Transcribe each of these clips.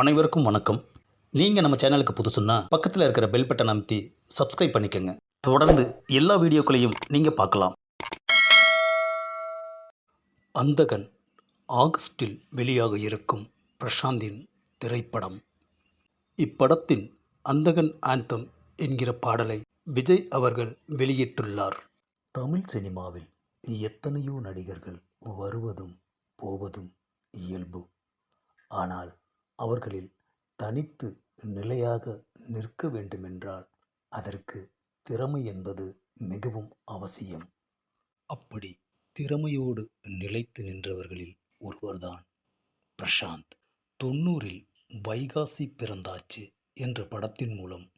அனைவருக்கும் வணக்கம். நீங்கள் நம்ம சேனலுக்கு புதுசுன்னா பக்கத்தில் இருக்கிற பெல் பட்டன் அமைத்தி சப்ஸ்கிரைப் பண்ணிக்கோங்க. தொடர்ந்து எல்லா வீடியோக்களையும் நீங்கள் பார்க்கலாம். அந்தகன் ஆகஸ்டில் வெளியாக இருக்கும் பிரசாந்தின் திரைப்படம். இப்படத்தின் அந்தகன் ஆந்தம் என்கிற பாடலை விஜய் அவர்கள் வெளியிட்டுள்ளார். தமிழ் சினிமாவில் எத்தனையோ நடிகர்கள் வருவதும் போவதும் இயல்பு. ஆனால் அவர்களில் தனித்து நிலையாக நிற்க வேண்டுமென்றால் அதற்கு திறமை என்பது மிகவும் அவசியம். அப்படி திறமையோடு நிலைத்து நின்றவர்களில் ஒருவர்தான் பிரசாந்த். தொண்ணூறில் வைகாசி பிறந்தாச்சு என்ற படத்தின் மூலம்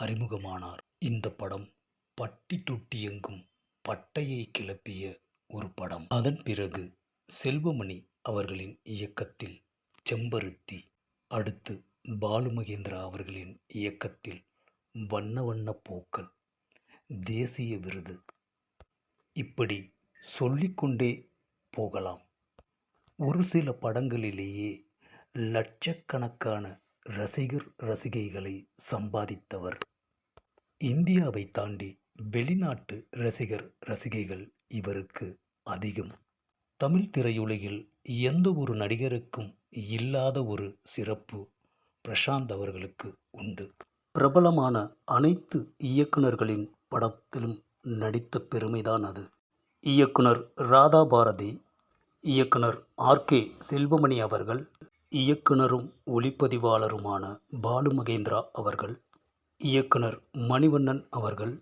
அறிமுகமானார். இந்த படம் பட்டி தொட்டி எங்கும் பட்டையை கிளப்பிய ஒரு படம். அதன் பிறகு செல்வமணி அவர்களின் இயக்கத்தில் செம்பருத்தி. அடுத்து பாலுமகேந்திரா அவர்களின் இயக்கத்தில் வண்ண வண்ண பூக்கள். தேசிய விருது. இப்படி சொல்லிக்கொண்டே போகலாம். ஒரு சில படங்களிலேயே லட்சக்கணக்கான ரசிகர் ரசிகைகளை சம்பாதித்தவர். இந்தியாவை தாண்டி வெளிநாட்டு ரசிகர் ரசிகைகள் இவருக்கு அதிகம். தமிழ் திரையுலகில் எந்த ஒரு நடிகருக்கும் இல்லாத ஒரு சிறப்பு பிரசாந்த் அவர்களுக்கு உண்டு. பிரபலமான அனைத்து இயக்குனர்களின் படத்திலும் நடித்த பெருமைதான் அது. இயக்குனர் ராதா பாரதி இயக்குனர் ஆர்கே செல்வமணி அவர்கள் இயக்குனரும் ஒளிப்பதிவாளருமான பாலு மகேந்திரா அவர்கள் இயக்குனர் மணிவண்ணன் அவர்கள்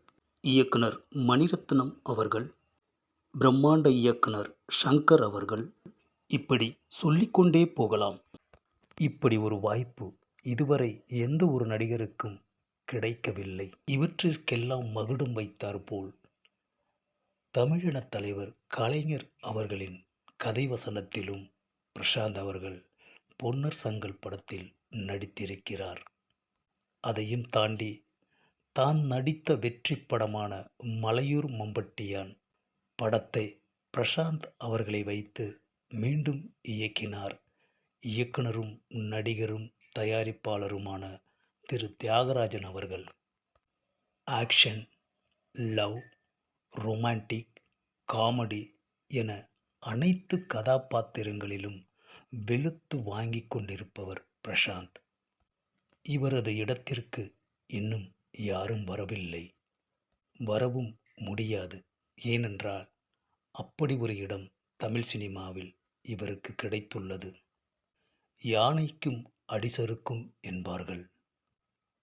இயக்குனர் மணிரத்னம் அவர்கள் பிரம்மாண்ட இயக்குனர் ஷங்கர் அவர்கள் இப்படி சொல்லிக்கொண்டே போகலாம். இப்படி ஒரு வாய்ப்பு இதுவரை எந்த ஒரு நடிகருக்கும் கிடைக்கவில்லை. இவற்றிற்கெல்லாம் மகுடம் வைத்தார் போல். தமிழின தலைவர் கலைஞர் அவர்களின் கதை வசனத்திலும் பிரசாந்த் அவர்கள் பொன்னர் சங்கல் படத்தில் நடித்திருக்கிறார். அதையும் தாண்டி தான் நடித்த வெற்றி படமான மலையூர் மம்பட்டியான் படத்தை பிரசாந்த் அவர்களை வைத்து மீண்டும் இயக்கினார். இயக்குனரும் நடிகரும் தயாரிப்பாளருமான திரு. தியாகராஜன் அவர்கள். ஆக்ஷன் லவ் ரொமான்டிக் காமெடி என அனைத்து கதாபாத்திரங்களிலும் வெளுத்து வாங்கி கொண்டிருப்பவர் பிரசாந்த். இவரது இடத்திற்கு இன்னும் யாரும் வரவில்லை. வரவும் முடியாது. ஏனென்றால் அப்படி ஒரு இடம் தமிழ் சினிமாவில் இவருக்கு கிடைத்துள்ளது. யானைக்கும் அடிசறுக்கும் என்பார்கள்.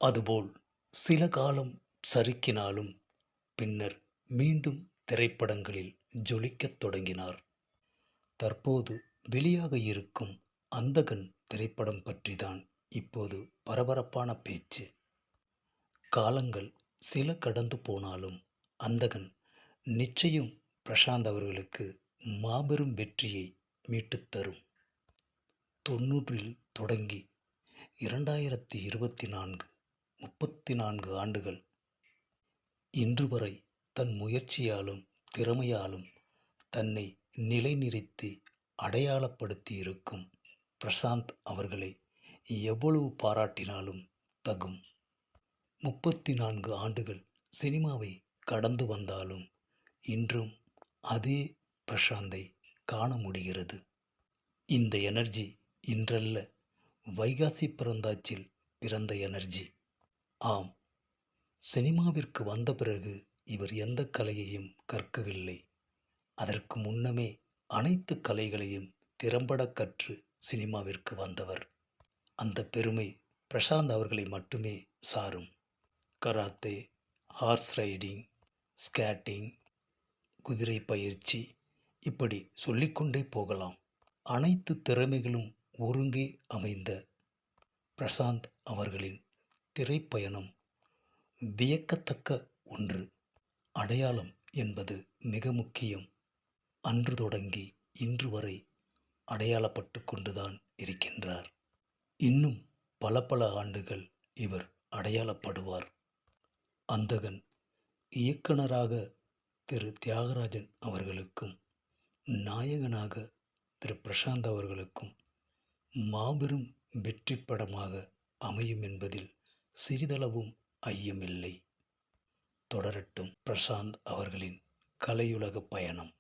அதுபோல் சில காலம் சறுக்கினாலும் பின்னர் மீண்டும் திரைப்படங்களில் ஜொலிக்கத் தொடங்கினார். தற்போது வெளியாக இருக்கும் அந்தகன் திரைப்படம் பற்றி தான் இப்போது பரபரப்பான பேச்சு. காலங்கள் சில கடந்து போனாலும் அந்தகன் நிச்சயம் பிரசாந்த் அவர்களுக்கு மாபெரும் வெற்றியை மீட்டுத் தரும். தொன்னூறில் தொடங்கி இரண்டாயிரத்தி இருபத்தி நான்கு முப்பத்தி நான்கு ஆண்டுகள். இன்று வரை தன் முயற்சியாலும் திறமையாலும் தன்னை நிலைநிறுத்தி அடையாளப்படுத்தி இருக்கும் பிரசாந்த் அவர்களை எவ்வளவு பாராட்டினாலும் தகும். முப்பத்தி நான்கு ஆண்டுகள் சினிமாவை கடந்து வந்தாலும் இன்றும் அதே பிரசாந்தை காண முடிகிறது. இந்த எனர்ஜி இன்றல்ல. வைகாசி பிறந்தாச்சில் பிறந்த எனர்ஜி. ஆம். சினிமாவிற்கு வந்த பிறகு இவர் எந்த கலையையும் கற்கவில்லை. அதற்கு முன்னமே அனைத்து கலைகளையும் திறம்பட கற்று சினிமாவிற்கு வந்தவர். அந்த பெருமை பிரசாந்த் அவர்களை மட்டுமே சாரும். கராத்தே ஹார்ஸ் ரைடிங் ஸ்கேட்டிங் குதிரை பயிற்சி இப்படி சொல்லிக்கொண்டே போகலாம். அனைத்து திறமைகளும் ஒருங்கே அமைந்த பிரசாந்த் அவர்களின் திரைப்பயணம் வியக்கத்தக்க ஒன்று. அடையாளம் என்பது மிக முக்கியம். அன்று தொடங்கி இன்று வரை அடையாளப்பட்டு கொண்டுதான் இருக்கின்றார். இன்னும் பல பல ஆண்டுகள் இவர் அடையாளப்படுவார். அந்தகன் இயக்குனராக திரு தியாகராஜன் அவர்களுக்கும் நாயகனாக திரு பிரசாந்த் அவர்களுக்கும் மாபெரும் வெற்றி படமாக அமையும் என்பதில் சிறிதளவும் ஐயமில்லை. தொடரட்டும் பிரசாந்த் அவர்களின் கலையுலக பயணம்.